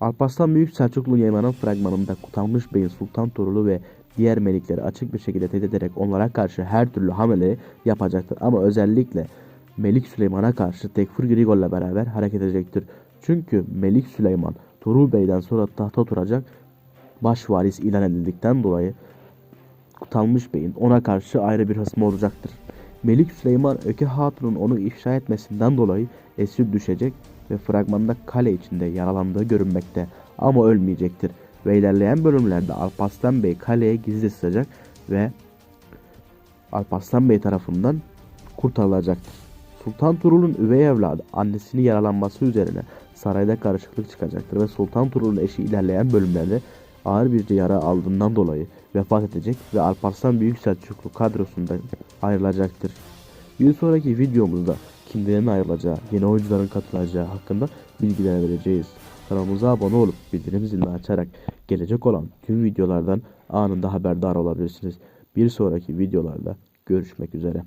Alparslan Büyük Selçuklu Yayman'ın fragmanında Kutalmış Bey'in Sultan Torulu ve diğer melikleri açık bir şekilde tehdit ederek onlara karşı her türlü hamleleri yapacaktır. Ama özellikle Melik Süleyman'a karşı Tekfur Grigor'la beraber hareket edecektir. Çünkü Melik Süleyman Tuğrul Bey'den sonra tahta oturacak başvaris ilan edildikten dolayı Kutalmış Bey'in ona karşı ayrı bir hısmı olacaktır. Melik Süleyman Öke Hatun'un onu ifşa etmesinden dolayı esir düşecek ve fragmanda kale içinde yaralandığı görünmekte ama ölmeyecektir. Ve ilerleyen bölümlerde Alparslan Bey kaleye gizli sığacak ve Alparslan Bey tarafından kurtarılacaktır. Sultan Turul'un üvey evladı annesini yaralanması üzerine sarayda karışıklık çıkacaktır ve Sultan Turul'un eşi ilerleyen bölümlerde ağır bir yara aldığından dolayı vefat edecek ve Alparslan Büyük Selçuklu kadrosundan ayrılacaktır. Bir sonraki videomuzda kimlerin ayrılacağı, yeni oyuncuların katılacağı hakkında bilgiler vereceğiz. Kanalımıza abone olup bildirim zilini açarak gelecek olan tüm videolardan anında haberdar olabilirsiniz. Bir sonraki videolarda görüşmek üzere.